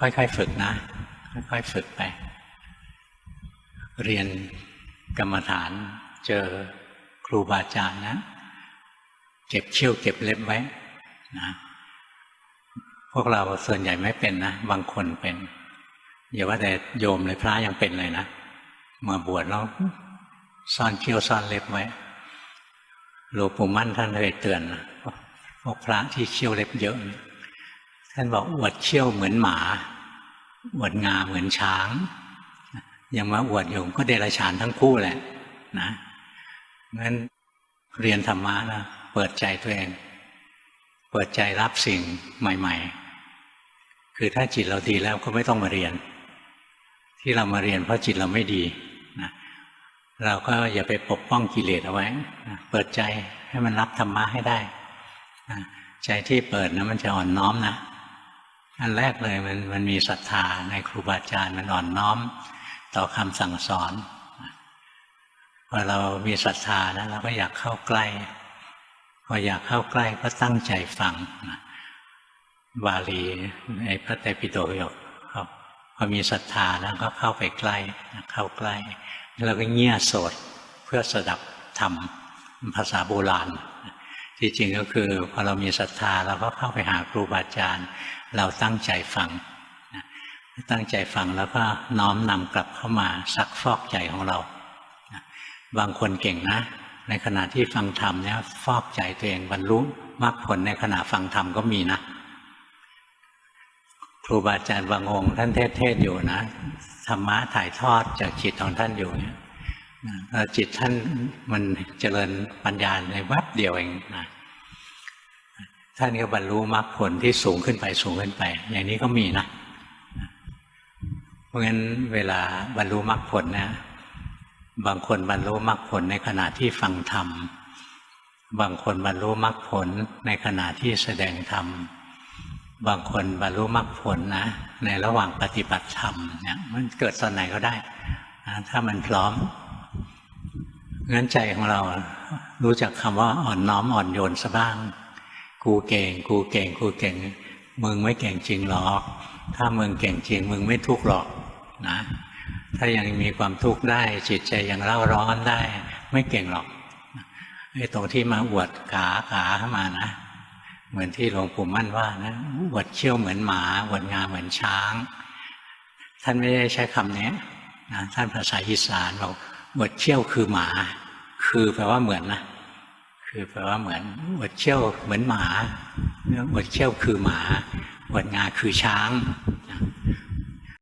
ค่อยๆฝึกนะ ค่อยๆฝึกไป เรียนกรรมฐานเจอครูบาอาจารย์นะ เก็บเขี้ยวเก็บเล็บไว้นะพวกเราส่วนใหญ่ไม่เป็นนะ บางคนเป็น อย่าว่าแต่โยมเลยพระยังเป็นเลยนะมาบวชแล้วซ่อนเขี้ยวซ่อนเล็บไว้หลวงปู่มั่นท่านเคยเตือนนะพวกพระที่เขี้ยวเล็บเยอะ ท่านบอกอวดเขี้ยวเหมือนหมาอวดงาเหมือนช้างยังมาอวดอยู่ก็เดรัจฉานทั้งคู่แหละ นะงั้นเรียนธรรมะนะเปิดใจตัวเอง เปิดใจรับสิ่งใหม่ ๆ คือถ้าจิตเราดีแล้วก็ไม่ต้องมาเรียน ที่เรามาเรียนเพราะจิตเราไม่ดีนะเราก็อย่าไปปกป้องกิเลสเอาไว้นะเปิดใจให้มันรับธรรมะให้ได้นะใจที่เปิดนะมันจะอ่อนน้อมนะ อันแรกเลยมันมันมีศรัทธาในครูบาอาจารย์มันอ่อนน้อม ต่อคำสั่งสอนพอเรามีศรัทธานะเราก็อยากเข้าใกล้ พออยากเข้าใกล้ก็ตั้งใจฟังบาลีในพระไตรปิฎกบอกครับพอมีศรัทธาแล้วก็เข้าไปใกล้ เข้าใกล้แล้วก็เงี่ยโสดเพื่อสดับธรรมภาษาโบราณ ที่จริงก็คือพอเรามีศรัทธาเราก็เข้าไปหาครูบาอาจารย์ เราตั้งใจฟังตั้งใจฟังแล้วก็น้อมนำกลับเข้ามาซักฟอกใจของเรา บางคนเก่งนะ ในขณะที่ฟังธรรมเนี่ยฟอกใจตัวเองบรรลุมรรคผลในขณะฟังธรรมก็มีนะ ครูบาอาจารย์บางองค์ท่านเทศเทศอยู่นะธรรมะถ่ายทอดจากจิตของท่านอยู่เนี่ย จิตท่านมันเจริญปัญญาในแวบเดียวเองนะท่านก็บรรลุมรรคผลที่สูงขึ้นไปสูงขึ้นไป อย่างนี้ก็มีนะ เพราะงั้นเวลาบรรลุมรรคผลนะ บางคนบรรลุมรรคผลในขณะที่ฟังธรรม บางคนบรรลุมรรคผลในขณะที่แสดงธรรม บางคนบรรลุมรรคผลนะ ในระหว่างปฏิบัติธรรมเนี่ยมันเกิดตอนไหนก็ได้ ถ้ามันพร้อม งั้นใจของเรา รู้จักคำว่าอ่อนน้อมอ่อนโยนซะบ้าง กูเก่ง กูเก่ง กูเก่ง มึงไม่เก่งจริงหรอก ถ้ามึงเก่งจริง มึงไม่ทุกข์หรอกนะ ถ้ายังมีความทุกข์ได้ จิตใจยังเล่าร้อนได้ ไม่เก่งหรอกไอ้ตรงที่มาอวดขาขาเข้ามานะเหมือนที่หลวงปู่มั่นว่านะอวดเขี้ยวเหมือนหมาอวดงาเหมือนช้าง ท่านไม่ได้ใช้คำนี้นะท่านภาษาอีสานบอก วดเขี้ยวคือหมา คือแปลว่าเหมือนนะคือแปลว่าเหมือนวดเขี้ยวเหมือนหมาวดเขี้ยวคือหมาวดงาคือช้าง